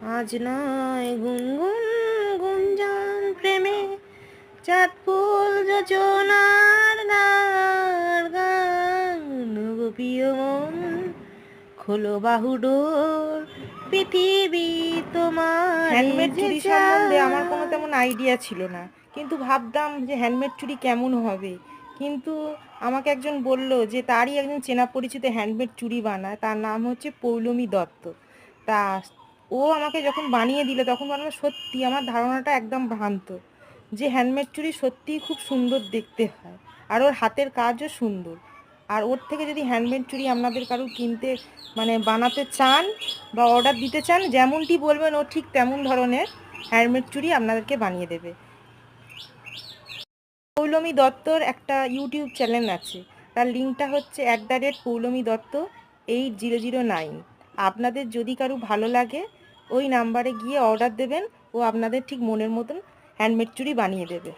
আজ নয় গুনগুন গুঞ্জন প্রেমে চাঁদ ফুল যোজনার গান গান। গো মন খোলো বাহুডোর পৃথিবী তোমার হ্যান্ডমেড চুড়ি সম্বন্ধে আমার কোনো তেমন আইডিয়া ছিল না। কিন্তু ভাবতাম যে হ্যান্ডমেড চুড়ি কেমন হবে। কিন্তু আমাকে একজন বলল যে তারই একজন চেনা পরিচিত হ্যান্ডমেড চুড়ি বানায়। তার নাম হচ্ছে পৌলমী দত্ত। তা ও আমাকে যখন বানিয়ে দিল, তখন বললাম, সত্যি, আমার ধারণাটা একদম ভ্রান্ত। যে হ্যান্ডমেড চুড়ি সত্যিই খুব সুন্দর দেখতে হয়। আর ওর হাতের কাজও সুন্দর। আর ওর থেকে যদি হ্যান্ডমেড চুড়ি আপনাদের কারও কিনতে মানে বানাতে চান বা অর্ডার দিতে চান, যেমনটি বলবেন, ও ঠিক তেমন ধরনের হ্যান্ডমেড চুড়ি আপনাদেরকে বানিয়ে দেবে। পৌলমী দত্তর একটা ইউটিউব চ্যানেল আছে। তার লিঙ্কটা হচ্ছে at the rate Poulami Dutta eight zero zero nine আপনাদের যদি কারও ভালো লাগে ওই নাম্বারে গিয়ে অর্ডার দেবেন ও আপনাদের ঠিক মনের মতন হ্যান্ডমেড চুড়ি বানিয়ে দেবে।